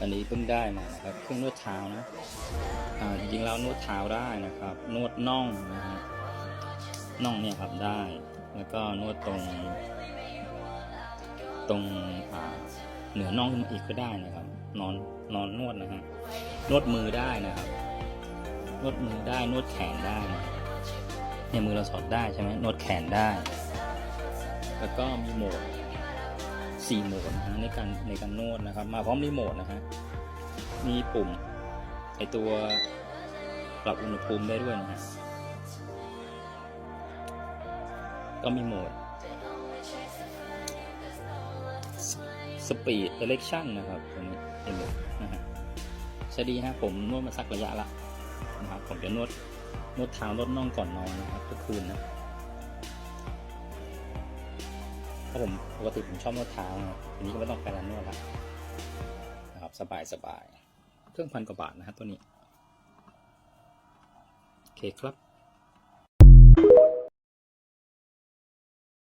อันนี้เพิ่งได้มานะครับเครื่องนวดเท้านะอ่าจริงๆแล้วนวดเท้าได้นะครับ นวดน่องนะฮะน่องเนี่ยครับได้ แล้วก็นวดตรง ตรงอ่าเหนือน่องขึ้นมาอีกก็ได้นะครับ นอนนอนนวดนะฮะนวดมือได้นะครับนวดมือได้นวดแขนได้นะเนี่ยมือเราสอดได้ใช่ไหมนวดแขนได้ แล้วก็มีโหมด สี่โหมดนะฮะในการในการนวดนะครับ มาพร้อมรีโมทนะฮะมีปุ่มไอตัวปรับอุณหภูมิได้ด้วยนะฮะก็มีโหมดสปีดเ e เล c ชันนะครับตัวนี้เห็นไหมนะฮะใช้ดีฮะผมนวดมาสักระยะละนะครับผมจะนวดนวดเท้านวดน่องก่อนนอนนะครับทุกคืนนะ ราะผมปกติผมชอบนวดเท้านะครับทีนี้ก็ไม่ต้องไปร้านนวดละนะครับสบายสบายเครื่องพันกว่าบาทนะครับตัวนี้ โอเคครับ